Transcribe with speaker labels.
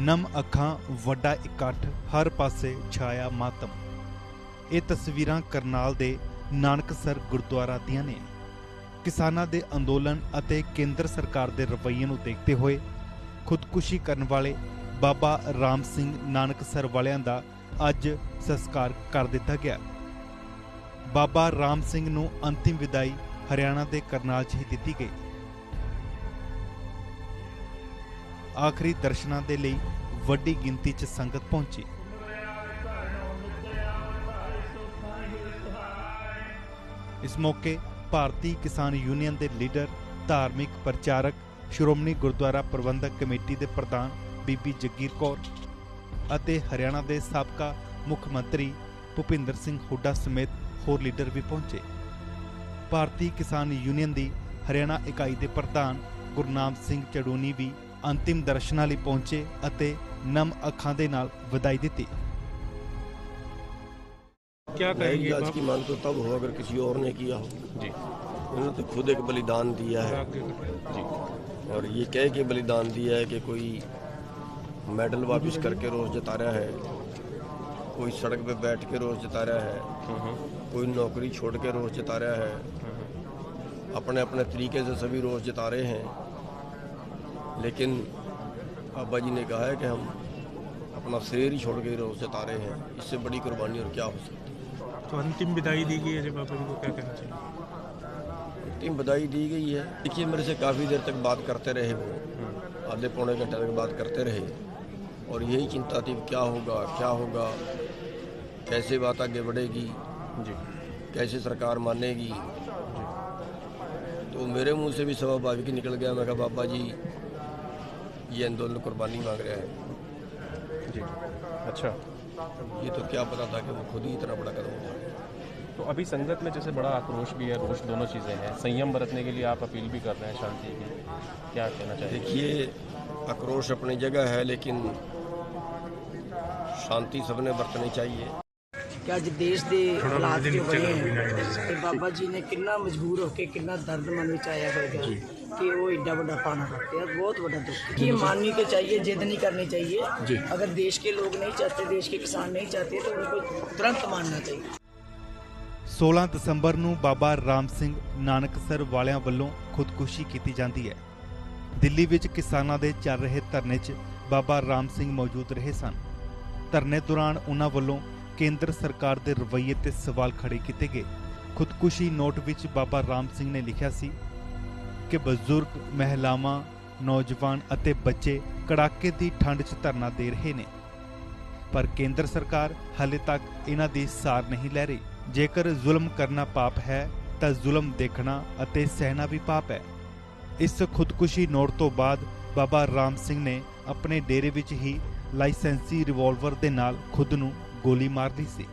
Speaker 1: ਨਮ ਅੱਖਾਂ ਵੱਡਾ ਇਕੱਠ, ਹਰ ਪਾਸੇ ਛਾਇਆ ਮਾਤਮ। ਇਹ ਤਸਵੀਰਾਂ ਕਰਨਾਲ ਦੇ ਨਾਨਕਸਰ ਗੁਰਦੁਆਰਾ ਦੀਆਂ ਨੇ। ਕਿਸਾਨਾਂ ਦੇ ਅੰਦੋਲਨ ਅਤੇ ਕੇਂਦਰ ਸਰਕਾਰ ਦੇ ਰਵੱਈਏ ਨੂੰ ਦੇਖਦੇ ਹੋਏ ਖੁਦਕੁਸ਼ੀ ਕਰਨ ਵਾਲੇ ਬਾਬਾ ਰਾਮ ਸਿੰਘ ਨਾਨਕਸਰ ਵਾਲਿਆਂ ਦਾ ਅੱਜ ਸੰਸਕਾਰ ਕਰ ਦਿੱਤਾ ਗਿਆ। ਬਾਬਾ ਰਾਮ ਸਿੰਘ ਨੂੰ ਅੰਤਿਮ ਵਿਦਾਈ ਹਰਿਆਣਾ ਦੇ ਕਰਨਾਲ 'ਚ ਹੀ ਦਿੱਤੀ ਗਈ। ਆਖਰੀ ਦਰਸ਼ਨਾਂ ਦੇ ਲਈ ਵੱਡੀ ਗਿਣਤੀ 'ਚ ਸੰਗਤ ਪਹੁੰਚੀ। ਇਸ ਮੌਕੇ ਭਾਰਤੀ ਕਿਸਾਨ ਯੂਨੀਅਨ ਦੇ ਲੀਡਰ, ਧਾਰਮਿਕ ਪ੍ਰਚਾਰਕ, ਸ਼੍ਰੋਮਣੀ ਗੁਰਦੁਆਰਾ ਪ੍ਰਬੰਧਕ ਕਮੇਟੀ ਦੇ ਪ੍ਰਧਾਨ ਬੀਬੀ ਜਗੀਰ ਕੌਰ ਅਤੇ ਹਰਿਆਣਾ ਦੇ ਸਾਬਕਾ ਮੁੱਖ ਮੰਤਰੀ ਭੁਪਿੰਦਰ ਸਿੰਘ ਹੁੱਡਾ ਸਮੇਤ ਹੋਰ ਲੀਡਰ ਵੀ ਪਹੁੰਚੇ। ਭਾਰਤੀ ਕਿਸਾਨ ਯੂਨੀਅਨ ਦੀ ਹਰਿਆਣਾ ਇਕਾਈ ਦੇ ਪ੍ਰਧਾਨ ਗੁਰਨਾਮ ਸਿੰਘ ਚੜੂਨੀ ਵੀ ਅੰਤਿਮ ਦਰਸ਼ਨਾਂ ਲਈ ਪਹੁੰਚੇ ਅਤੇ ਨਮ ਅੱਖਾਂ ਦੇ ਨਾਲ ਵਿਦਾਈ ਦਿੱਤੀ
Speaker 2: क्या
Speaker 3: नहीं
Speaker 2: कहेंगे
Speaker 3: आज
Speaker 2: आप
Speaker 3: की मान तो तब हो अगर किसी और ने किया हो
Speaker 2: जी
Speaker 3: उन्होंने तो खुद एक बलिदान दिया है
Speaker 2: आगे करें। जी
Speaker 3: और ये कह के बलिदान दिया है कि कोई मेडल वापस करके रोज जता रहा है कोई सड़क पे बैठ के रोज जता रहा है कोई नौकरी छोड़ के रोज जता रहा है अपने अपने तरीके से सभी रोज जता रहे हैं लेकिन बाबा जी ने कहा है कि हम अपना शरीर ही छोड़ के रोज जता रहे हैं। इससे बड़ी कुर्बानी और क्या हो सकती है?
Speaker 2: तो अंतिम विदाई दी गई है जब बाबा जी को क्या कहना चाहिए?
Speaker 3: अंतिम बधाई दी गई है। देखिए मेरे से काफ़ी देर तक बात करते रहे वो। आधे पौने घंटे तक बात करते रहे। और यही चिंता थी क्या होगा क्या होगा कैसे बात आगे बढ़ेगी
Speaker 2: जी।
Speaker 3: कैसे सरकार मानेगी। तो मेरे मुँह से भी स्वाभाविक ही निकल गया। मैं कहा बाबा जी ये आंदोलन कुर्बानी मांग रहा है
Speaker 2: जी अच्छा
Speaker 3: ये तो क्या पता था कि वो खुद ही इतना बड़ा कदम उठा
Speaker 4: तो अभी संगत में जैसे बड़ा आक्रोश भी है रोष दोनों चीज़ें हैं संयम बरतने के लिए आप अपील भी कर रहे हैं शांति की क्या कहना चाहिए
Speaker 3: देखिए आक्रोश अपनी जगह है लेकिन शांति सबने बरतनी चाहिए
Speaker 5: ਕਿ ਅੱਜ ਦੇਸ਼ ਦੇ ਹਾਲਾਤ ਜੋ ਬਣੇ ਹੈ ਤੇ ਬਾਬਾ ਜੀ ਨੇ ਕਿੰਨਾ ਮਜਬੂਰ ਹੋ ਕੇ ਕਿੰਨਾ ਦਰਦ ਮਨ ਵਿੱਚ ਆਇਆ ਹੋਵੇਗਾ ਕਿ ਉਹ ਏਡਾ ਵੱਡਾ ਪਾਣਾ करते हैं बहुत बड़ा दुख है। कि माननी तो चाहिए जिद नहीं करनी चाहिए अगर देश के लोग नहीं चाहते देश के किसान नहीं चाहते तो उनको तुरंत मानना चाहिए
Speaker 1: 16 ਦਸੰਬਰ ਨੂੰ ਬਾਬਾ ਰਾਮ ਸਿੰਘ ਨਾਨਕਸਰ ਵਾਲਿਆਂ ਵੱਲੋਂ ਖੁਦਕੁਸ਼ੀ ਕੀਤੀ ਜਾਂਦੀ ਹੈ ਦਿੱਲੀ ਵਿੱਚ ਕਿਸਾਨਾਂ ਦੇ ਚੱਲ ਰਹੇ ਧਰਨੇ 'ਚ ਬਾਬਾ ਰਾਮ ਸਿੰਘ ਮੌਜੂਦ ਰਹੇ ਸਨ ਧਰਨੇ ਦੌਰਾਨ ਉਹਨਾਂ ਵੱਲੋਂ ਕੇਂਦਰ ਸਰਕਾਰ ਦੇ ਰਵੱਈਏ ਤੇ ਸਵਾਲ ਖੜੇ ਕੀਤੇ ਗਏ ਖੁਦਕੁਸ਼ੀ ਨੋਟ ਵਿੱਚ ਬਾਬਾ ਰਾਮ ਸਿੰਘ ਨੇ ਲਿਖਿਆ ਸੀ ਕਿ ਬਜ਼ੁਰਗ, ਮਹਿਲਾਵਾਂ, ਨੌਜਵਾਨ ਅਤੇ ਬੱਚੇ ਕੜਾਕੇ ਦੀ ਠੰਡ 'ਚ ਧਰਨਾ ਦੇ ਰਹੇ ਨੇ। ਪਰ ਕੇਂਦਰ ਸਰਕਾਰ ਹਾਲੇ ਤੱਕ ਇਹਨਾਂ ਦੀ ਸਾਰ ਨਹੀਂ ਲੈ ਰਹੀ। ਜੇਕਰ ਜ਼ੁਲਮ ਕਰਨਾ ਪਾਪ ਹੈ, ਤਾਂ ਜ਼ੁਲਮ ਦੇਖਣਾ ਅਤੇ ਸਹਿਣਾ ਵੀ ਪਾਪ ਹੈ। ਇਸ ਖੁਦਕੁਸ਼ੀ ਨੋਟ ਤੋਂ ਬਾਅਦ ਬਾਬਾ ਰਾਮ ਸਿੰਘ ਨੇ ਆਪਣੇ ਡੇਰੇ ਵਿੱਚ ਹੀ ਲਾਇਸੈਂਸੀ ਰਿਵਾਲਵਰ ਦੇ ਨਾਲ ਖੁਦ ਨੂੰ ਗੋਲੀ ਮਾਰ ਲਈ ਸੀ।